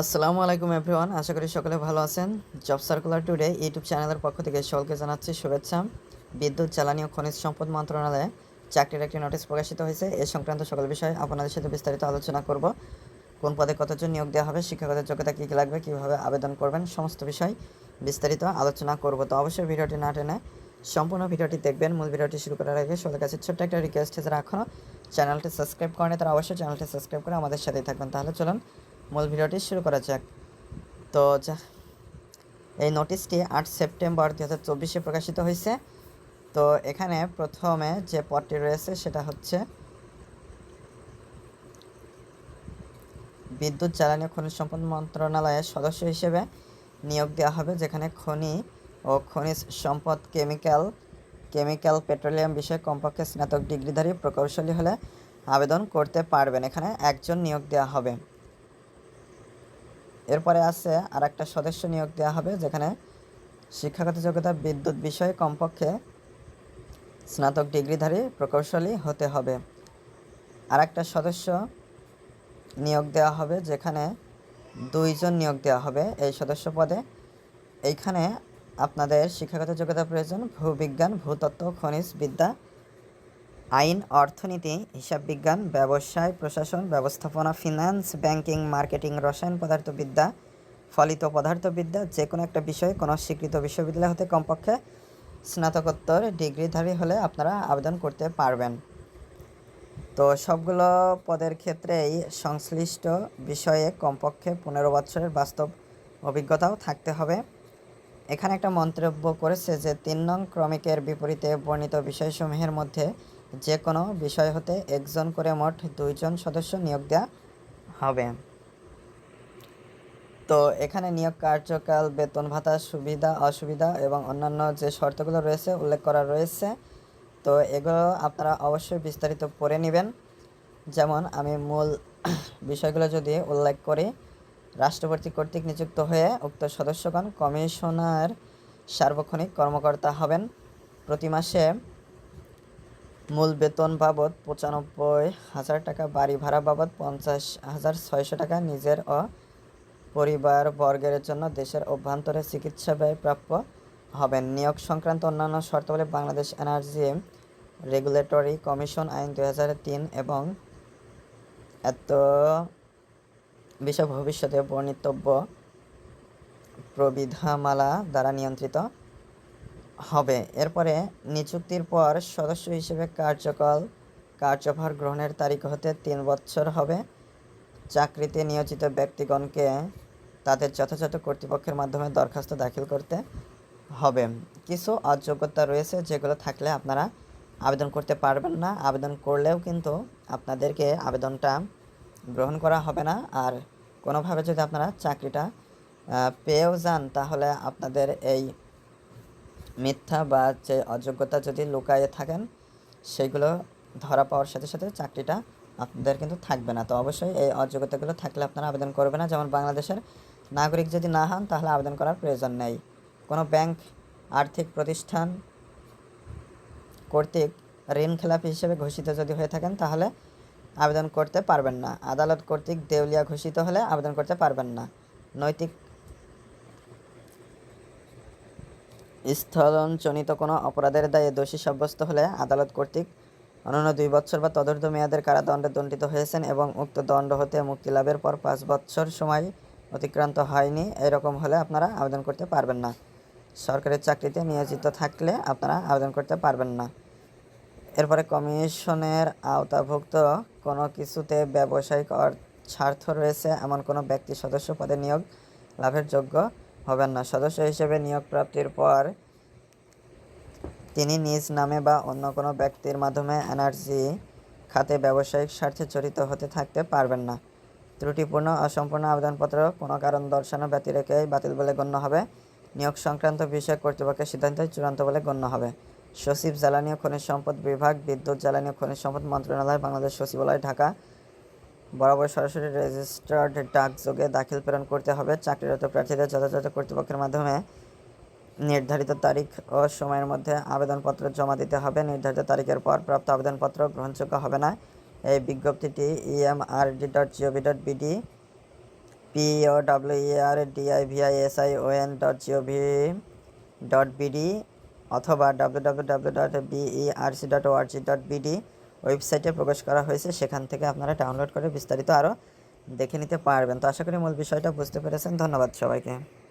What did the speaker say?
আসসালামু আলাইকুম এভরিওয়ান, আশা করি সকলে ভালো আছেন। জব সার্কুলার টুডে ইউটিউব চ্যানেলের পক্ষ থেকে সকলকে জানাচ্ছি শুভেচ্ছা। বিদ্যুৎ, জ্বালানি ও খনিজ সম্পদ মন্ত্রণালয়ে চাকরির একটি নোটিশ প্রকাশিত হয়েছে। এ সংক্রান্ত সকল বিষয়ে আপনাদের সাথে বিস্তারিত আলোচনা করব। কোন পদে কতজন নিয়োগ দেওয়া হবে, শিক্ষাগত যোগ্যতা কী কী লাগবে, কীভাবে আবেদন করবেন, সমস্ত বিষয় বিস্তারিত আলোচনা করব। তো অবশ্যই ভিডিওটি না টেনে সম্পূর্ণ ভিডিওটি দেখবেন। মূল ভিডিওটি শুরু করার আগে সকলের কাছে ছোট্ট একটা রিকোয়েস্ট যারা এখনও চ্যানেলটি সাবস্ক্রাইব করেনি তারা অবশ্যই চ্যানেলটি সাবস্ক্রাইব করে আমাদের সাথেই থাকবেন। তাহলে চলুন মূল ভিডিওটি শুরু করা যাক। তো এই নোটিশটি আট সেপ্টেম্বর দু হাজার চব্বিশে প্রকাশিত হয়েছে। তো এখানে প্রথমে যে পদটি রয়েছে সেটা হচ্ছে বিদ্যুৎ, জ্বালানি ও খনিজ সম্পদ মন্ত্রণালয়ের সদস্য হিসেবে নিয়োগ দেওয়া হবে, যেখানে খনি ও খনিজ সম্পদ, কেমিক্যাল কেমিক্যাল, পেট্রোলিয়াম বিষয়ে কমপক্ষে স্নাতক ডিগ্রিধারী প্রকৌশলী হলে আবেদন করতে পারবেন। এখানে একজন নিয়োগ দেওয়া হবে। এরপরে আছে আর একটা সদস্য নিয়োগ দেওয়া হবে, যেখানে শিক্ষাগত যোগ্যতা বিদ্যুৎ বিষয়ে কমপক্ষে স্নাতক ডিগ্রিধারী প্রকৌশলী হতে হবে। আর একটা সদস্য নিয়োগ দেওয়া হবে, যেখানে দুইজন নিয়োগ দেওয়া হবে এই সদস্য পদে। এইখানে আপনাদের শিক্ষাগত যোগ্যতা প্রয়োজন, ভূবিজ্ঞান, ভূতত্ত্ব, খনিজ বিদ্যা আইন, অর্থনীতি হিসাব বিজ্ঞান ব্যবসায়, প্রশাসন, ব্যবস্থাপনা ফিনান্স ব্যাংকিং, মার্কেটিং, রসায়ন পদার্থবিদ্যা, ফলিত পদার্থবিদ্যা, যে কোনো একটা বিষয়ে কোনো স্বীকৃত বিশ্ববিদ্যালয় হতে কমপক্ষে স্নাতকোত্তর ডিগ্রিধারী হলে আপনারা আবেদন করতে পারবেন। তো সবগুলো পদের ক্ষেত্রেই সংশ্লিষ্ট বিষয়ে কমপক্ষে পনেরো বছরের বাস্তব অভিজ্ঞতাও থাকতে হবে। এখানে একটা মন্তব্য করেছে যে, তিন নং ক্রমিকের বিপরীতে বর্ণিত বিষয়সমূহের মধ্যে যে কোনো বিষয় হতে একজন করে মোট দুইজন সদস্য নিয়োগ দেওয়া হবে। তো এখানে নিয়োগ কার্যকাল, বেতন ভাতা, সুবিধা, অসুবিধা এবং অন্যান্য যে শর্তগুলো রয়েছে উল্লেখ করা রয়েছে। তো এগুলো আপনারা অবশ্যই বিস্তারিত পড়ে নেবেন। যেমন আমি মূল বিষয়গুলো যদি উল্লেখ করি, রাষ্ট্রপতি কর্তৃক নিযুক্ত হয়ে উক্ত সদস্যগণ কমিশনার, সার্বক্ষণিক কর্মকর্তা হবেন। প্রতি মাসে মূল বেতন বাবদ পঁচানব্বই হাজার টাকা, বাড়ি ভাড়া বাবদ পঞ্চাশ হাজার ছয়শো টাকা নিজের ও পরিবার বর্গের জন্য দেশের অভ্যন্তরে চিকিৎসা ব্যয় প্রাপ্য হবেন। নিয়োগ সংক্রান্ত অন্যান্য শর্তাবলী বাংলাদেশ এনার্জি রেগুলেটরি কমিশন আইন দুই তিন এবং এত বিষয় ভবিষ্যতে বর্ণিতব্য প্রবিধামালা দ্বারা নিয়ন্ত্রিত হবে। এরপরে নিযুক্তির পর সদস্য হিসেবে কার্যকাল, কার্যভার গ্রহণের তারিখ হতে তিন বছর হবে। চাকরিতে নিয়োজিত ব্যক্তিগণকে তাদের যথাযথ কর্তৃপক্ষের মাধ্যমে দরখাস্ত দাখিল করতে হবে। কিছু অযোগ্যতা রয়েছে যেগুলো থাকলে আপনারা আবেদন করতে পারবেন না। আবেদন করলেও কিন্তু আপনাদেরকে আবেদনটা গ্রহণ করা হবে না। আর কোনোভাবে যদি আপনারা চাকরিটা পেয়েও যান, তাহলে আপনাদের এই মিথ্যা বা যে অযোগ্যতা যদি লুকায়ে থাকেন, সেগুলো ধরা পাওয়ার সাথে সাথে চাকরিটা আপনাদের কিন্তু থাকবে না। তো অবশ্যই এই অযোগ্যতাগুলো থাকলে আপনারা আবেদন করবে না। যেমন বাংলাদেশের নাগরিক যদি না হন, তাহলে আবেদন করার প্রয়োজন নেই। কোনো ব্যাংক, আর্থিক প্রতিষ্ঠান কর্তৃক ঋণ খেলাপি হিসেবে ঘোষিত যদি হয়ে থাকেন, তাহলে আবেদন করতে পারবেন না। আদালত কর্তৃক দেউলিয়া ঘোষিত হলে আবেদন করতে পারবেন না। নৈতিক স্থলনজনিত কোনো অপরাধের দায়ে দোষী সাব্যস্ত হলে আদালত কর্তৃক অনন্য দুই বছর বা তদর্থ মেয়াদের কারাদণ্ডে দণ্ডিত হয়েছেন এবং উক্ত দণ্ড হতে মুক্তি লাভের পর পাঁচ বছর সময় অতিক্রান্ত হয়নি। এরকম হলে আপনারা আবেদন করতে পারবেন না। সরকারি চাকরিতে নিয়োজিত থাকলে আপনারা আবেদন করতে পারবেন না। এরপরে কমিশনের আওতাভুক্ত কোনো কিছুতে ব্যবসায়িক অর- স্বার্থ রয়েছে, এমন কোনো ব্যক্তি সদস্য পদে নিয়োগ লাভের যোগ্য হবেন না। সদস্য হিসেবে নিয়োগ প্রাপ্তির পর তিনি নিজ নামে বা অন্য কোনো ব্যক্তির মাধ্যমে এনার্জি খাতে ব্যবসায়িক স্বার্থে জড়িত হতে থাকতে পারবেন না। ত্রুটিপূর্ণ অসম্পূর্ণ আবেদনপত্র কোনো কারণ দর্শানো ব্যতি রেখেই বাতিল বলে গণ্য হবে। নিয়োগ সংক্রান্ত বিষয় কর্তৃপক্ষের সিদ্ধান্তই চূড়ান্ত বলে গণ্য হবে। সচিব জ্বালানি ও খনিজ সম্পদ বিভাগ, বিদ্যুৎ জ্বালানি ও খনিজ সম্পদ মন্ত্রণালয়, বাংলাদেশ সচিবালয়, ঢাকা বরাবর সরাসরি রেজিস্টার্ড ডাকযোগে দাখিল প্রেরণ করতে হবে চাকরিরত প্রার্থীদের যথাযথ কর্তৃপক্ষের মাধ্যমে। নির্ধারিত তারিখ ও সময়ের মধ্যে আবেদনপত্র জমা দিতে হবে। নির্ধারিত তারিখের পর প্রাপ্ত আবেদনপত্র গ্রহণযোগ্য হবে না। এই বিজ্ঞপ্তিটি EMRD dot GOV dot BD P O W E R D I S I O N dot GOV dot BD অথবা W W W dot BERC dot ORG dot BD ওয়েবসাইটে প্রকাশ করা হয়েছে, সেখান থেকে আপনারা ডাউনলোড করে বিস্তারিত আরও দেখে নিতে পারবেন। তো আশা করি মূল বিষয়টা বুঝতে পেরেছেন। ধন্যবাদ সবাইকে।